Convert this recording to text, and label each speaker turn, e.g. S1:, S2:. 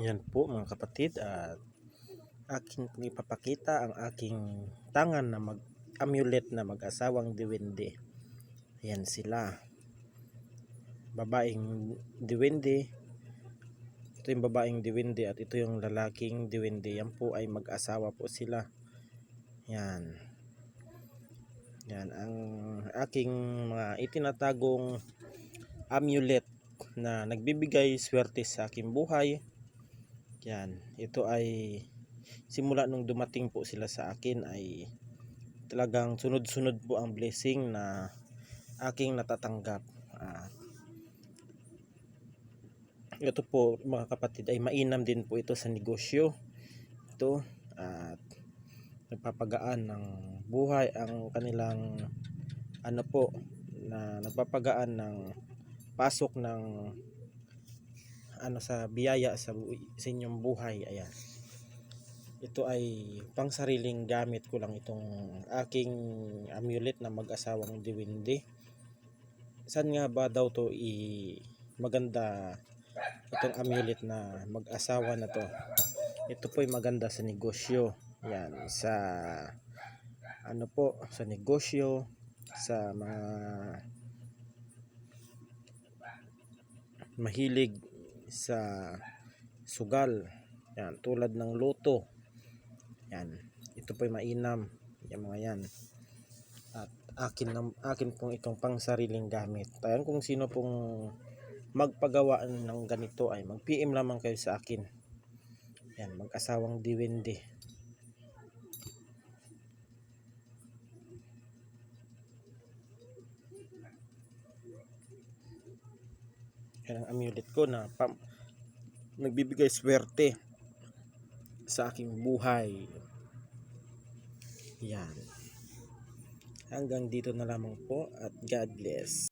S1: Yan po mga kapatid at akin pong ipapakita ang aking tangan na mag amulet na mag-asawang diwende. Yan sila. Babaeng diwende. Ito yung babaeng diwende at ito yung lalaking diwende. Yan po ay mag-asawa po sila. Yan. Yan ang aking mga itinatagong amulet na nagbibigay swerte sa aking buhay. Yan, ito ay simula nung dumating po sila sa akin ay talagang sunod-sunod po ang blessing na aking natatanggap. At ito po mga kapatid ay mainam din po ito sa negosyo. Ito at nagpapagaan ng buhay ang kanilang ano po na nagpapagaan ng pasok ng ano sa biyaya sa, sa inyong buhay ayan. Ito ay pang sariling gamit ko lang itong aking amulet na mag-asawang diwindi. Saan nga ba daw to i maganda itong amulet na mag-asawa na to? Ito po ay maganda sa negosyo. Yan sa ano po sa negosyo sa mga mahilig sa sugal. Yan, tulad ng loto. Yan. Ito po mainam. Yan mga yan. At akin, nam- akin pong itong pang sariling gamit. Ayan kung sino pong magpagawa ng ganito ay mag-PM lamang kayo sa akin. Yan, mag-asawang diwende. Yan ang amulet ko na pam, nagbibigay swerte sa aking buhay. Yan. Hanggang dito na lamang po at God bless.